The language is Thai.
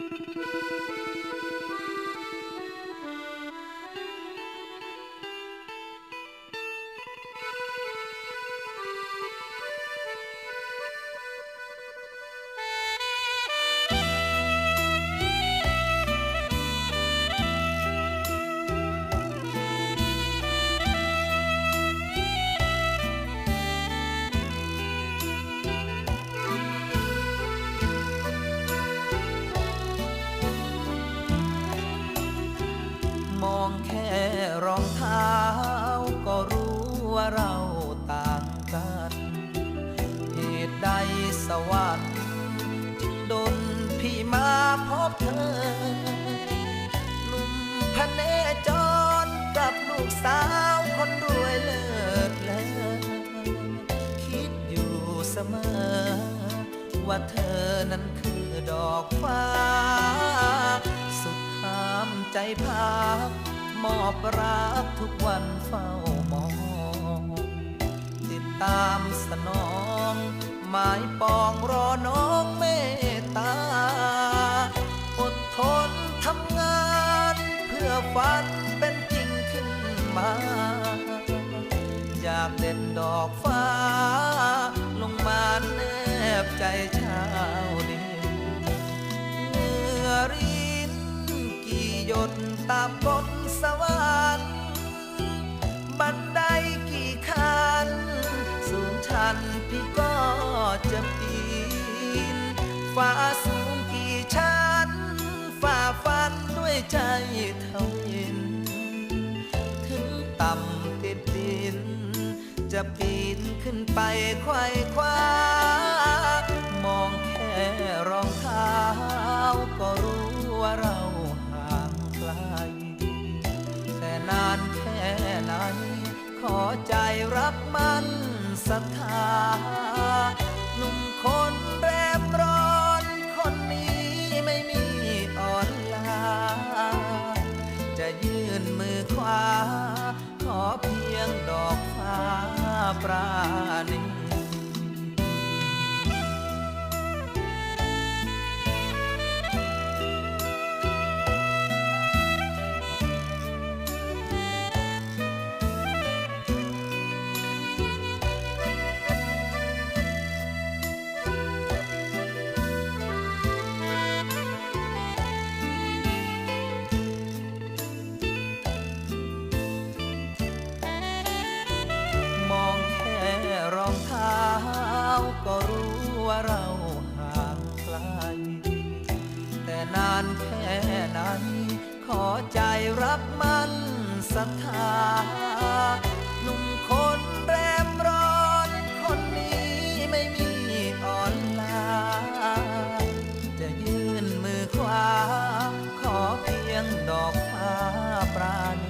ม รองเท้าก็รู้ว่าเราต่างกัน เหตุใดสวรรค์จึงดนพี่มาพบเธอ หนุ่มพะเนจรกับลูกสาวคนรวยเลิศเลอคิดอยู่เสมอ ว่าเธอนั้นคือดอกฟ้า สุดห้ามใจพัก มอบรักทุกวันเฝ้ามอง ติดตามสนอง หมายปองรอน้องเมตตา อดทนทำงาน เพื่อฝันเป็นจริงขึ้นมาอยากเด่นดอกฟ้า ลงมาแนบใจ ดตามกฎสวรรค์บันไดกี่ขั้น สูงชันพี่ก็จะปีนฟ้าสูงกี่ชั้น ฝ่าฟันด้วยใจเท่ายินถึงต่ำติดดิน จะปีนขึ้นไปไขว้คว้า นานแค่ไหน ขอใจรักมันศรัทธาหนุ่มคนแรมร้อนคนนี้ไม่มีอ่อนลา จะยื่นมือขวาขอเพียงดอกฟ้าปราณี็รู้ว่าเราห่างไกล แต่นานแค่นั้น ขอใจรับมันศรัทธาหนุ่มคนแรมร้อนคนนี้ไม่มีอ่อนลา จะยื่นมือขวาขอเพียงดอกฟ้าปราณี